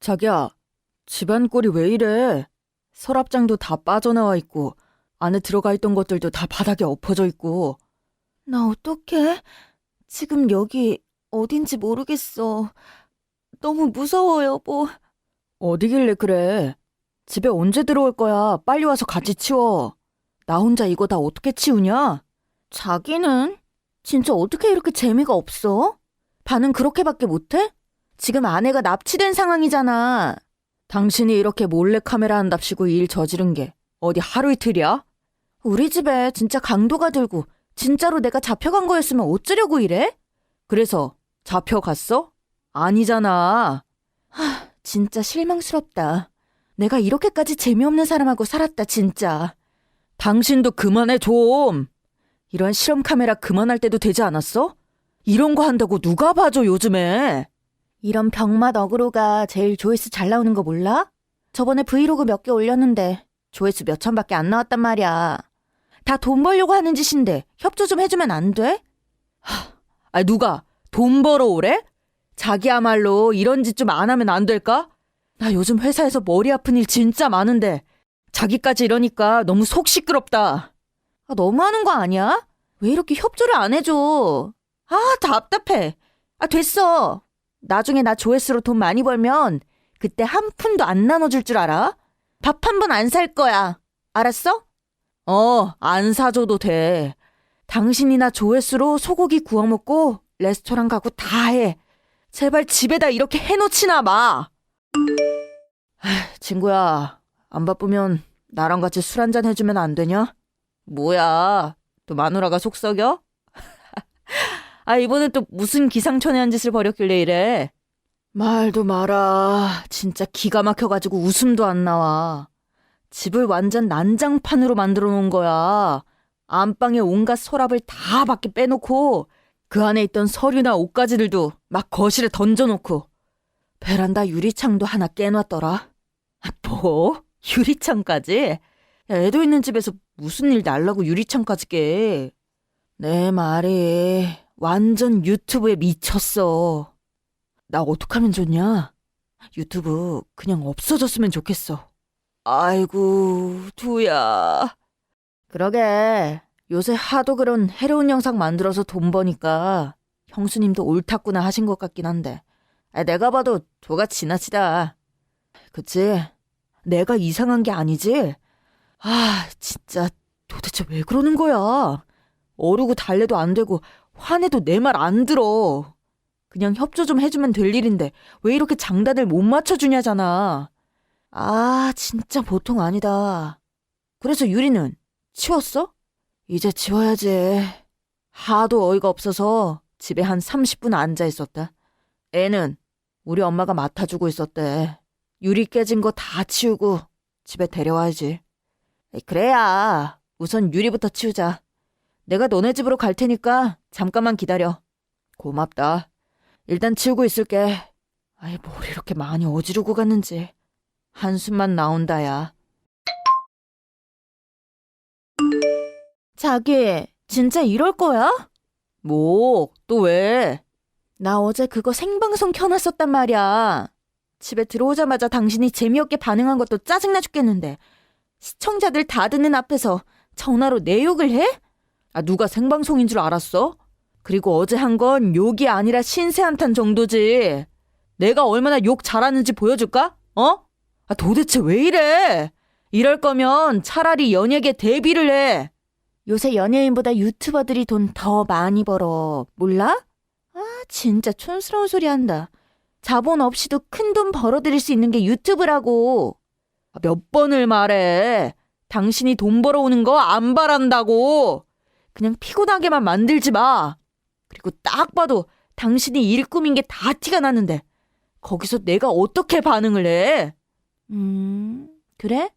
자기야, 집안 꼴이 왜 이래? 서랍장도 다 빠져나와 있고, 안에 들어가 있던 것들도 다 바닥에 엎어져 있고. 나 어떡해? 지금 여기 어딘지 모르겠어. 너무 무서워, 여보. 어디길래 그래? 집에 언제 들어올 거야? 빨리 와서 같이 치워. 나 혼자 이거 다 어떻게 치우냐? 자기는? 진짜 어떻게 이렇게 재미가 없어? 반응 그렇게밖에 못해? 지금 아내가 납치된 상황이잖아. 당신이 이렇게 몰래 카메라 한답시고 일 저지른 게 어디 하루 이틀이야? 우리 집에 진짜 강도가 들고 진짜로 내가 잡혀간 거였으면 어쩌려고 이래? 그래서 잡혀갔어? 아니잖아. 진짜 실망스럽다. 내가 이렇게까지 재미없는 사람하고 살았다, 진짜. 당신도 그만해 좀. 이런 실험 카메라 그만할 때도 되지 않았어? 이런 거 한다고 누가 봐줘 요즘에. 이런 병맛 어그로가 제일 조회수 잘 나오는 거 몰라? 저번에 브이로그 몇 개 올렸는데 조회수 몇 천밖에 안 나왔단 말이야. 다 돈 벌려고 하는 짓인데 협조 좀 해주면 안 돼? 아 누가 돈 벌어 오래? 자기야말로 이런 짓 좀 안 하면 안 될까? 나 요즘 회사에서 머리 아픈 일 진짜 많은데 자기까지 이러니까 너무 속 시끄럽다. 아, 너무하는 거 아니야? 왜 이렇게 협조를 안 해줘? 아, 답답해. 아, 됐어. 나중에 나 조회수로 돈 많이 벌면 그때 한 푼도 안 나눠줄 줄 알아? 밥 한 번 안 살 거야. 알았어? 어, 안 사줘도 돼. 당신이나 조회수로 소고기 구워 먹고 레스토랑 가고 다 해. 제발 집에다 이렇게 해놓지나 마. 하, 친구야, 안 바쁘면 나랑 같이 술 한잔 해주면 안 되냐? 뭐야, 또 마누라가 속 썩여? 아, 이번엔 또 무슨 기상천외한 짓을 벌였길래 이래? 말도 마라. 진짜 기가 막혀가지고 웃음도 안 나와. 집을 완전 난장판으로 만들어 놓은 거야. 안방에 온갖 서랍을 다 밖에 빼놓고 그 안에 있던 서류나 옷가지들도 막 거실에 던져놓고 베란다 유리창도 하나 깨놨더라. 아, 뭐? 유리창까지? 야, 애도 있는 집에서 무슨 일 날라고 유리창까지 깨? 내 말이 완전 유튜브에 미쳤어. 나 어떡하면 좋냐? 유튜브 그냥 없어졌으면 좋겠어. 아이고, 두야. 그러게. 요새 하도 그런 해로운 영상 만들어서 돈 버니까 형수님도 옳았구나 하신 것 같긴 한데. 아, 내가 봐도 도가 지나치다. 그치? 내가 이상한 게 아니지? 아, 진짜 도대체 왜 그러는 거야? 어르고 달래도 안 되고 화내도 내 말 안 들어. 그냥 협조 좀 해주면 될 일인데 왜 이렇게 장단을 못 맞춰주냐잖아. 아, 진짜 보통 아니다. 그래서 유리는 치웠어? 이제 치워야지. 하도 어이가 없어서 집에 한 30분 앉아 있었다. 애는 우리 엄마가 맡아주고 있었대. 유리 깨진 거 다 치우고 집에 데려와야지. 그래야. 우선 유리부터 치우자. 내가 너네 집으로 갈 테니까 잠깐만 기다려. 고맙다. 일단 치우고 있을게. 아이, 뭘 이렇게 많이 어지르고 갔는지. 한숨만 나온다야. 자기, 진짜 이럴 거야? 뭐, 또 왜? 나 어제 그거 생방송 켜놨었단 말이야. 집에 들어오자마자 당신이 재미없게 반응한 것도 짜증나 죽겠는데 시청자들 다 듣는 앞에서 전화로 내 욕을 해? 아, 누가 생방송인 줄 알았어? 그리고 어제 한 건 욕이 아니라 신세 한탄 정도지. 내가 얼마나 욕 잘하는지 보여줄까? 어? 아, 도대체 왜 이래? 이럴 거면 차라리 연예계 데뷔를 해. 요새 연예인보다 유튜버들이 돈 더 많이 벌어. 몰라? 아, 진짜 촌스러운 소리 한다. 자본 없이도 큰 돈 벌어들일 수 있는 게 유튜브라고. 아, 몇 번을 말해. 당신이 돈 벌어오는 거 안 바란다고. 그냥 피곤하게만 만들지 마. 그리고 딱 봐도 당신이 일 꾸민 게다 티가 나는데 거기서 내가 어떻게 반응을 해? 음, 그래?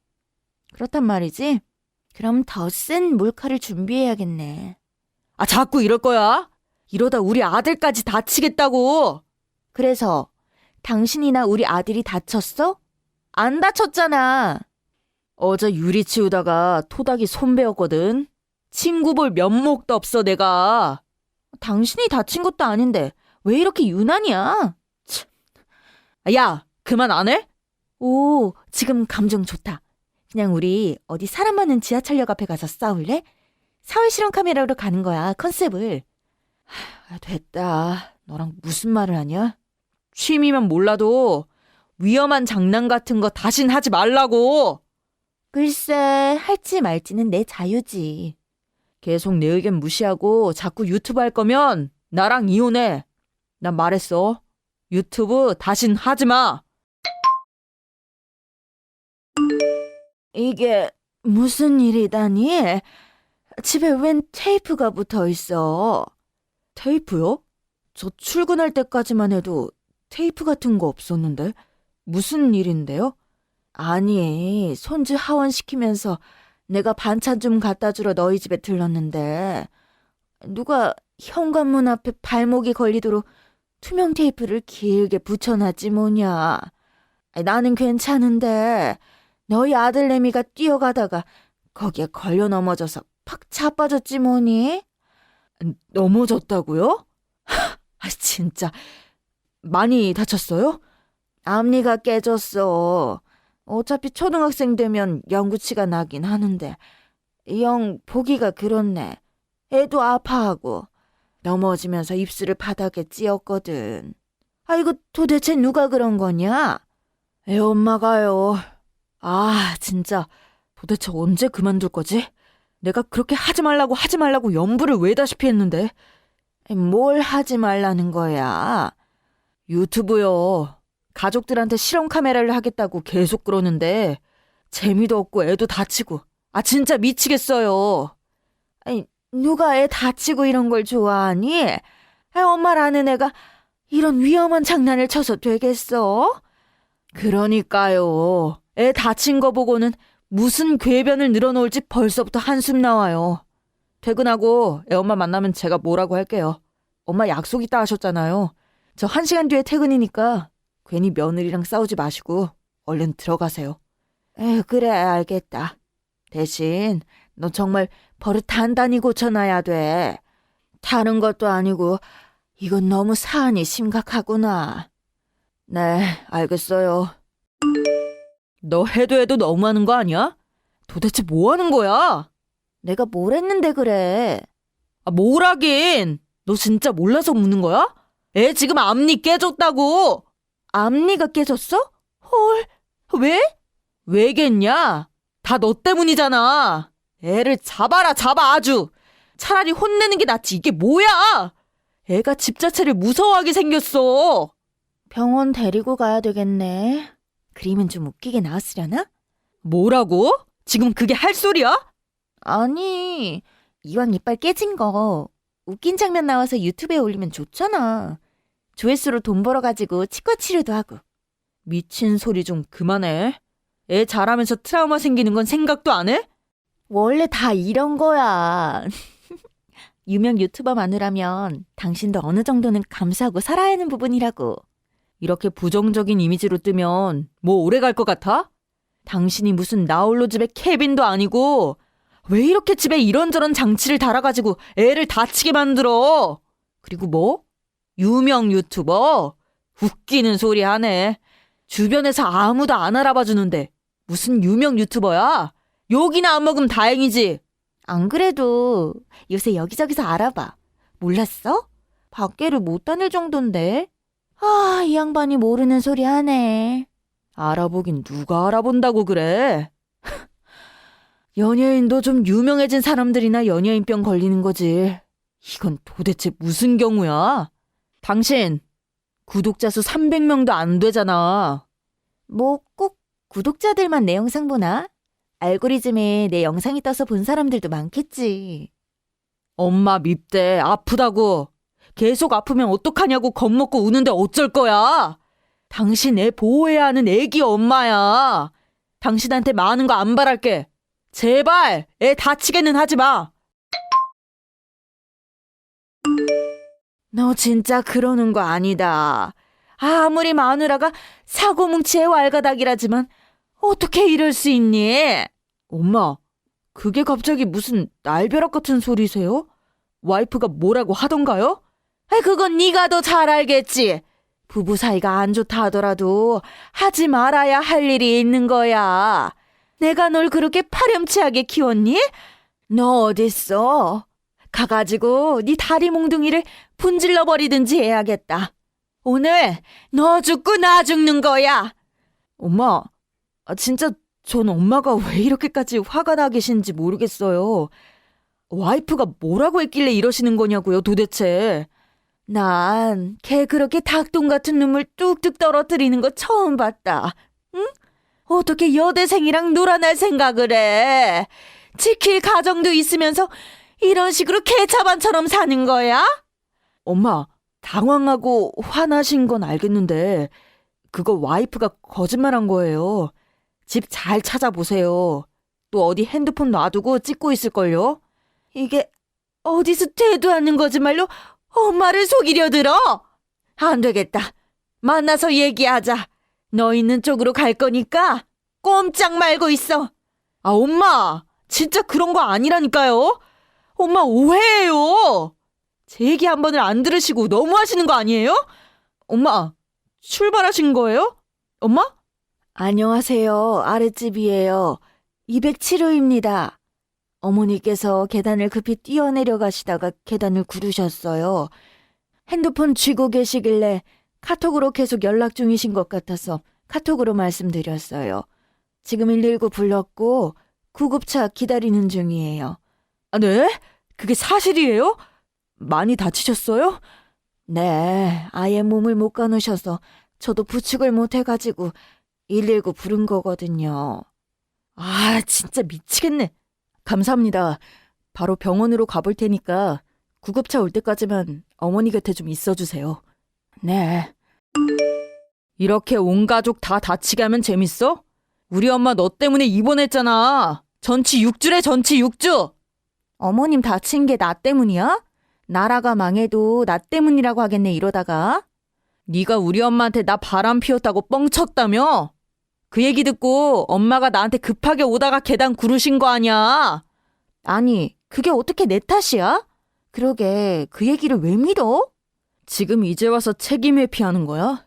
그렇단 말이지. 그럼 더 센 몰카를 준비해야겠네. 아, 자꾸 이럴 거야? 이러다 우리 아들까지 다치겠다고. 그래서 당신이나 우리 아들이 다쳤어? 안 다쳤잖아. 어제 유리 치우다가 토닥이 손 베었거든. 친구 볼 면목도 없어, 내가. 당신이 다친 것도 아닌데 왜 이렇게 유난이야? 야, 그만 안 해? 오, 지금 감정 좋다. 그냥 우리 어디 사람 많은 지하철역 앞에 가서 싸울래? 사회 실험 카메라로 가는 거야, 컨셉을. 아, 됐다. 너랑 무슨 말을 하냐? 취미면 몰라도 위험한 장난 같은 거 다신 하지 말라고. 글쎄, 할지 말지는 내 자유지. 계속 내 의견 무시하고 자꾸 유튜브 할 거면 나랑 이혼해. 난 말했어. 유튜브 다신 하지 마. 이게 무슨 일이다니? 집에 웬 테이프가 붙어 있어? 테이프요? 저 출근할 때까지만 해도 테이프 같은 거 없었는데 무슨 일인데요? 아니, 손주 하원시키면서 내가 반찬 좀 갖다 주러 너희 집에 들렀는데, 누가 현관문 앞에 발목이 걸리도록 투명 테이프를 길게 붙여놨지 뭐냐. 나는 괜찮은데, 너희 아들내미가 뛰어가다가 거기에 걸려 넘어져서 팍 자빠졌지 뭐니? 넘어졌다고요? 아 진짜 많이 다쳤어요? 앞니가 깨졌어. 어차피 초등학생 되면 영구치가 나긴 하는데 영 보기가 그렇네. 애도 아파하고 넘어지면서 입술을 바닥에 찧었거든. 아이고 도대체 누가 그런 거냐? 애 엄마가요. 아 진짜 도대체 언제 그만둘 거지? 내가 그렇게 하지 말라고 하지 말라고 연부를 외다시피 했는데 뭘 하지 말라는 거야? 유튜브요. 가족들한테 실험 카메라를 하겠다고 계속 그러는데 재미도 없고 애도 다치고 아 진짜 미치겠어요. 아니, 누가 애 다치고 이런 걸 좋아하니? 아, 엄마라는 애가 이런 위험한 장난을 쳐서 되겠어? 그러니까요. 애 다친 거 보고는 무슨 궤변을 늘어놓을지 벌써부터 한숨 나와요. 퇴근하고 애 엄마 만나면 제가 뭐라고 할게요. 엄마 약속 있다 하셨잖아요. 저 한 시간 뒤에 퇴근이니까 괜히 며느리랑 싸우지 마시고 얼른 들어가세요. 에휴, 그래, 알겠다. 대신 너 정말 버릇 단단히 고쳐놔야 돼. 다른 것도 아니고 이건 너무 사안이 심각하구나. 네, 알겠어요. 너 해도 해도 너무하는 거 아니야? 도대체 뭐 하는 거야? 내가 뭘 했는데 그래? 아, 뭘 하긴. 너 진짜 몰라서 묻는 거야? 애 지금 앞니 깨졌다고. 앞니가 깨졌어? 헐, 왜? 왜겠냐? 다 너 때문이잖아. 애를 잡아라, 잡아, 아주. 차라리 혼내는 게 낫지. 이게 뭐야? 애가 집 자체를 무서워하게 생겼어. 병원 데리고 가야 되겠네. 그림은 좀 웃기게 나왔으려나? 뭐라고? 지금 그게 할 소리야? 아니, 이왕 이빨 깨진 거 웃긴 장면 나와서 유튜브에 올리면 좋잖아. 조회수로 돈 벌어가지고 치과 치료도 하고. 미친 소리 좀 그만해. 애 자라면서 트라우마 생기는 건 생각도 안 해? 원래 다 이런 거야. 유명 유튜버 마누라면 당신도 어느 정도는 감수하고 살아야 하는 부분이라고. 이렇게 부정적인 이미지로 뜨면 뭐 오래 갈 것 같아? 당신이 무슨 나홀로 집의 케빈도 아니고 왜 이렇게 집에 이런저런 장치를 달아가지고 애를 다치게 만들어? 그리고 뭐? 유명 유튜버? 웃기는 소리 하네. 주변에서 아무도 안 알아봐 주는데 무슨 유명 유튜버야? 욕이나 안 먹으면 다행이지. 안 그래도 요새 여기저기서 알아봐. 몰랐어? 밖에를 못 다닐 정도인데. 아, 이 양반이 모르는 소리 하네. 알아보긴 누가 알아본다고 그래? 연예인도 좀 유명해진 사람들이나 연예인병 걸리는 거지. 이건 도대체 무슨 경우야? 당신 구독자 수 300명도 안 되잖아. 뭐 꼭 구독자들만 내 영상 보나? 알고리즘에 내 영상이 떠서 본 사람들도 많겠지. 엄마 밉대 아프다고. 계속 아프면 어떡하냐고 겁먹고 우는데 어쩔 거야? 당신 애 보호해야 하는 애기 엄마야. 당신한테 많은 거 안 바랄게. 제발 애 다치게는 하지 마. 너 진짜 그러는 거 아니다. 아무리 마누라가 사고뭉치의 왈가닥이라지만 어떻게 이럴 수 있니? 엄마, 그게 갑자기 무슨 날벼락 같은 소리세요? 와이프가 뭐라고 하던가요? 아, 그건 네가 더 잘 알겠지. 부부 사이가 안 좋다 하더라도 하지 말아야 할 일이 있는 거야. 내가 널 그렇게 파렴치하게 키웠니? 너 어딨어? 가가지고 네 다리 몽둥이를 분질러 버리든지 해야겠다. 오늘 너 죽고 나 죽는 거야. 엄마, 아, 진짜 전 엄마가 왜 이렇게까지 화가 나 계신지 모르겠어요. 와이프가 뭐라고 했길래 이러시는 거냐고요, 도대체. 난 걔 그렇게 닭똥 같은 눈물 뚝뚝 떨어뜨리는 거 처음 봤다. 응? 어떻게 여대생이랑 놀아날 생각을 해? 지킬 가정도 있으면서 이런 식으로 개차반처럼 사는 거야? 엄마, 당황하고 화나신 건 알겠는데 그거 와이프가 거짓말한 거예요. 집 잘 찾아보세요. 또 어디 핸드폰 놔두고 찍고 있을걸요? 이게 어디서 되도 않는 거짓말로 엄마를 속이려 들어? 안 되겠다. 만나서 얘기하자. 너 있는 쪽으로 갈 거니까 꼼짝 말고 있어. 아, 엄마. 진짜 그런 거 아니라니까요. 엄마 오해예요. 제 얘기 한 번을 안 들으시고 너무 하시는 거 아니에요? 엄마, 출발하신 거예요? 엄마? 안녕하세요. 아랫집이에요. 207호입니다. 어머니께서 계단을 급히 뛰어내려 가시다가 계단을 구르셨어요. 핸드폰 쥐고 계시길래 카톡으로 계속 연락 중이신 것 같아서 카톡으로 말씀드렸어요. 지금 119 불렀고 구급차 기다리는 중이에요. 아, 네? 그게 사실이에요? 많이 다치셨어요? 네, 아예 몸을 못 가누셔서 저도 부축을 못 해가지고 119 부른 거거든요. 아, 진짜 미치겠네. 감사합니다. 바로 병원으로 가볼 테니까 구급차 올 때까지만 어머니 곁에 좀 있어주세요. 네. 이렇게 온 가족 다 다치게 하면 재밌어? 우리 엄마 너 때문에 입원했잖아. 전치 6주래 전치 6주. 어머님 다친 게 나 때문이야? 나라가 망해도 나 때문이라고 하겠네 이러다가. 네가 우리 엄마한테 나 바람 피웠다고 뻥쳤다며? 그 얘기 듣고 엄마가 나한테 급하게 오다가 계단 구르신 거 아니야? 아니, 그게 어떻게 내 탓이야? 그러게, 그 얘기를 왜 믿어? 지금 이제 와서 책임 회피하는 거야?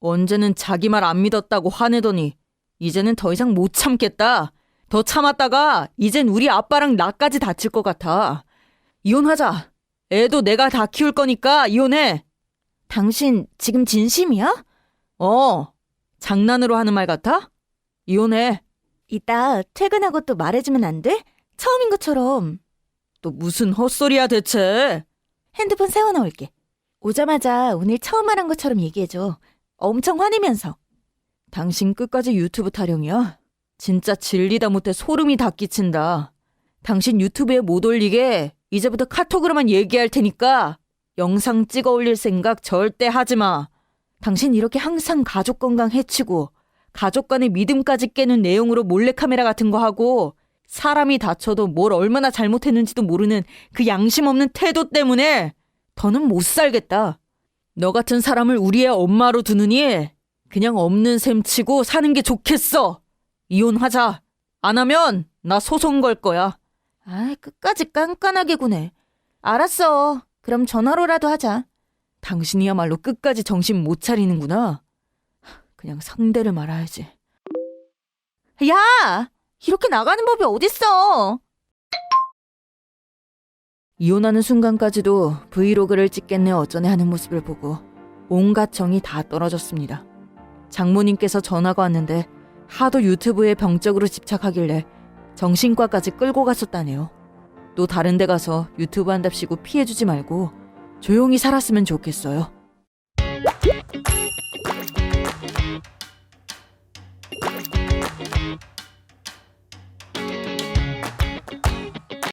언제는 자기 말 안 믿었다고 화내더니 이제는 더 이상 못 참겠다. 더 참았다가 이젠 우리 아빠랑 나까지 다칠 것 같아. 이혼하자. 애도 내가 다 키울 거니까 이혼해. 당신 지금 진심이야? 어. 장난으로 하는 말 같아? 이혼해. 이따 퇴근하고 또 말해주면 안 돼? 처음인 것처럼. 또 무슨 헛소리야 대체. 핸드폰 세워놓을게. 오자마자 오늘 처음 말한 것처럼 얘기해줘. 엄청 화내면서. 당신 끝까지 유튜브 타령이야? 진짜 진리다 못해 소름이 다 끼친다. 당신 유튜브에 못 올리게 이제부터 카톡으로만 얘기할 테니까 영상 찍어 올릴 생각 절대 하지 마. 당신 이렇게 항상 가족 건강 해치고 가족 간의 믿음까지 깨는 내용으로 몰래카메라 같은 거 하고 사람이 다쳐도 뭘 얼마나 잘못했는지도 모르는 그 양심 없는 태도 때문에 더는 못 살겠다. 너 같은 사람을 우리의 엄마로 두느니 그냥 없는 셈 치고 사는 게 좋겠어. 이혼하자. 안 하면 나 소송 걸 거야. 아, 끝까지 깐깐하게 구네. 알았어. 그럼 전화로라도 하자. 당신이야말로 끝까지 정신 못 차리는구나. 그냥 상대를 말아야지. 야! 이렇게 나가는 법이 어딨어? 이혼하는 순간까지도 브이로그를 찍겠네 어쩌네 하는 모습을 보고 온갖 정이 다 떨어졌습니다. 장모님께서 전화가 왔는데 하도 유튜브에 병적으로 집착하길래 정신과까지 끌고 갔었다네요. 또 다른 데 가서 유튜브 한답시고 피해주지 말고 조용히 살았으면 좋겠어요.